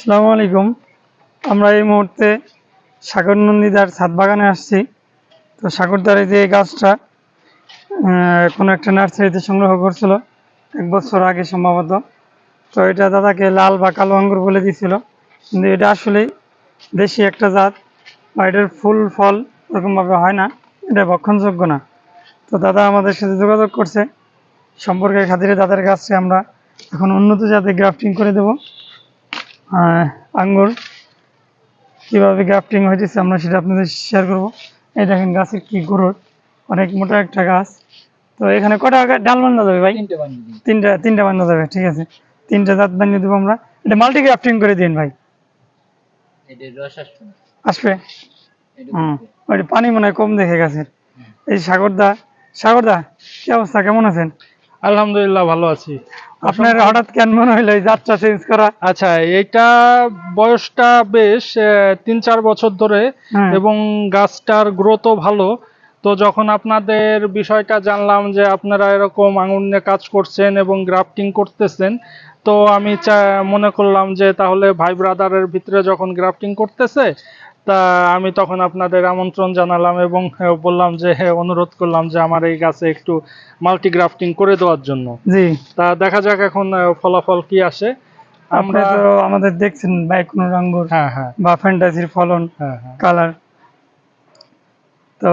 আসসালামু আলাইকুম। আমরা এই মুহূর্তে সাগর নন্দীদার ছাদ বাগানে আসছি। তো সাগরদারে যে গাছটা কোনো একটা নার্সারিতে সংগ্রহ করছিল এক বছর আগে সম্ভবত। তো এটা দাদাকে লাল বা কালো আঙ্গুর বলে দিছিল। কিন্তু এটা আসলেই দেশি একটা জাত বা এটার ফুল, ফল ওরকমভাবে হয় না, এটা ভক্ষণযোগ্য না। তো দাদা আমাদের সাথে যোগাযোগ করছে। সম্পর্কের খাতিরে দাদার কাছে আমরা এখন উন্নত জাতের গ্রাফটিং করে দেবো। আঙ্গুর কীভাবে গ্রাফটিং হয়েছে আমরা সেটা আপনাদের শেয়ার করব। এই দেখেন গাছের কি গ্রোথ অনেক মোটা একটা গাছ। তো এখানে কটা ডাল বান্ধা যাবে ভাই? তিনটে তিনটা বান্ধা যাবে ঠিক আছে। তিনটা জাত বানিয়ে দেবো আমরা। এটা মাল্টি গ্রাফটিং করে দিন ভাই। আসবে হুম। ওইটা পানি মনে হয় কম দেখে গাছের। এই সাগরদা সাগরদা কি অবস্থা? কেমন আছেন? আলহামদুলিল্লাহ ভালো আছি। আপনার হঠাৎ কেন মনে হইল এই চেঞ্জ করা আচ্ছা এইটা বয়সটা বেশ তিন চার বছর ধরে হ্যাঁ। এবং গাছটার গ্রোথও ভালো তো যখন আপনাদের বিষয়টা জানলাম যে আপনারা এরকম আঙুর নিয়ে কাজ করছেন এবং গ্রাফটিং করতেছেন তো আমি মনে করলাম যে তাহলে ভাই ব্রাদারের ভিতরে যখন গ্রাফটিং করতেছে তা আমি তখন আপনাদের আমন্ত্রণ জানালাম এবং বললাম যে অনুরোধ করলাম যে আমার এই গাছে একটু মাল্টি গ্রাফটিং করে দেওয়ার জন্য। জি। তা দেখা যাক এখন ফলাফল কি আসে। আমরা আমরা তো আমাদের দেখছেন বাইকুনুর আঙ্গুর হ্যাঁ হ্যাঁ। বা ফ্যান্টাসির ফলন হ্যাঁ হ্যাঁ। কালার। তো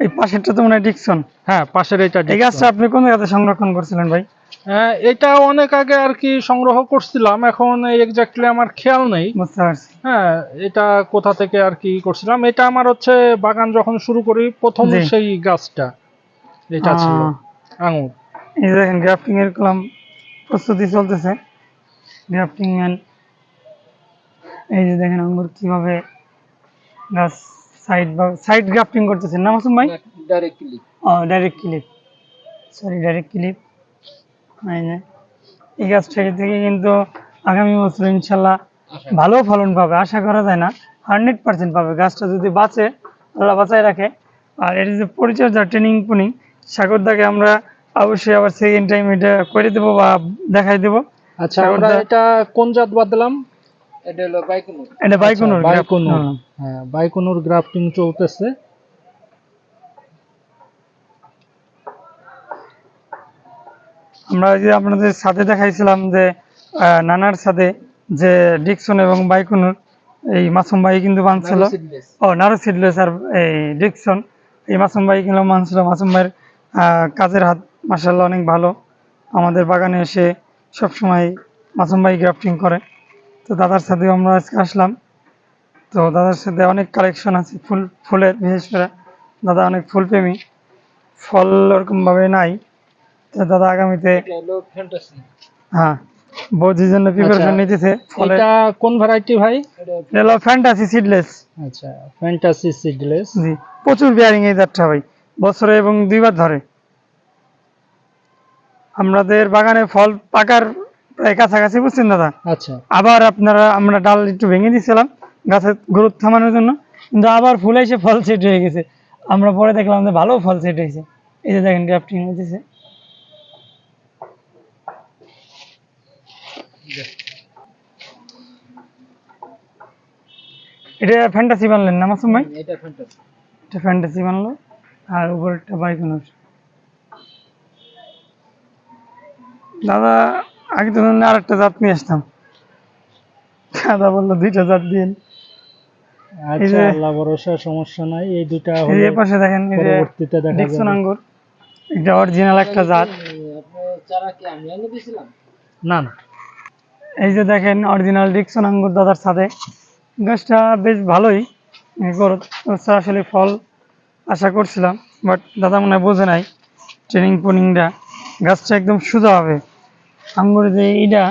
এই পাশেরটা তো মনে হয় ডিকসন হ্যাঁ পাশের এটা এই গাছটা আপনি কোন জায়গাতে সংরক্ষণ করছিলেন ভাই? হ্যাঁ এটা অনেক আগে আর কি সংগ্রহ করছিলাম এখন এক্স্যাক্টলি আমার খেয়াল নেই। বুঝতে পারছি। হ্যাঁ এটা কোথা থেকে আর কি করছিলাম এটা আমার হচ্ছে বাগান যখন শুরু করি প্রথম সেই গাছটা এটা ছিল আঙুর। এই দেখেন গ্রাফটিং এর কলাম প্রস্তুতি চলতেছে। গ্রাফটিং ম্যান এই যে দেখেন আঙ্গুর কীভাবে গাছ সাইড বা সাইড গ্রাফটিং করতেছেন না মাসুম ভাই? ডাইরেক্ট ও direct clip. Sorry direct clip. এই গাছটা থেকে কিন্তু আগামী বছর ইনশাল্লাহ ভালো ফলন পাবে আশা করা যায় না। হান্ড্রেড পার্সেন্ট পাবে গাছটা যদি বাঁচে আল্লাহ বাঁচায় রাখে। আর এর যে পরিচর্যা ট্রেনিং পুনিং সাগরদাকে আমরা অবশ্যই আবার সেকেন্ড টাইম এটা করে দেবো বা দেখাই দেবো। আচ্ছা আমরা এটা কোন জাত বাদলাম? এটা হলো বাইকুনো এটা বাইকুনুর আচ্ছা, বাইকুনুর। হ্যাঁ। বাইকুনুর গ্রাফটিং চলতেছে। আমরা যে আপনাদের সাথে দেখাইছিলাম যে নানার সাথে যে ডিকসন এবং বাইকুনুর এই মাসুম ভাই কিন্তু বানছিল। সিডলেস ও নারো সিডলেস আর এই ডিকসন। এই মাসুম ভাই কিন্তু মানছিল মাসুম ভাইয়ের আহ, কাজের হাত মাসাল্লাহ অনেক ভালো। আমাদের বাগানে এসে সবসময় মাসুম ভাই গ্রাফটিং করে। তো দাদার সাথেও আমরা আজকে আসলাম। তো দাদার সাথে অনেক কালেকশন আছে ফুল ফুলের বিশেষ করে দাদা অনেক ফুলপ্রেমী ফল ওরকমভাবে নাই। তো দাদা আগামীতে হ্যাঁ বৌদির জন্য প্রিপারেশন আচ্ছা, নিতেছে ফলে এটা কোন ভ্যারাইটি ভাই? এটা হলো ফ্যান্টাসি সিডলেস আচ্ছা ফ্যান্টাসি সিডলেস জি প্রচুর বিয়ারিং এই জাতটা ভাই বছরে এবং দুইবার ধরে। আমাদের বাগানে ফল পাকার প্রায় কাছাকাছি বুঝছেন দাদা? আচ্ছা। আবার আপনারা আমরা ডাল একটু ভেঙে দিয়েছিলাম গাছের গ্রোথ থামানোর জন্য কিন্তু আবার ফুল এসে ফল সেট হয়ে গেছে। আমরা পরে দেখলাম যে ভালো ফল সেট হয়েছে। এই যে দেখেন গ্রাফটিং হয়েছে এটা ফ্যান্টাসি বানলেন না মাসুম ভাই? এটা ফ্যান্টাসি বানালো আর উপরেরটা বাইকোনার দাদা আগে তো আর একটা জাত নিয়ে আসতাম। দাদা বলল দুইটা জাত দিন এই আচ্ছা আল্লাহ ভরসা সমস্যা নাই। এই পাশে দেখেন এই যে ডিকসন আঙ্গুর? এটা অরিজিনাল একটা জাত। চারা কি আমি এনে দিয়েছিলাম না না। এই যে দেখেন অরিজিনাল ডিকসন আঙ্গুর দাদার সাথে গাছটা বেশ ভালোই। আসলে ফল আশা করছিলাম বাট দাদা মনে হয় বোঝে নাই। ট্রেনিং পুনিংটা গাছটা একদম সোজা হবে। আঙ্গুর যে ইটা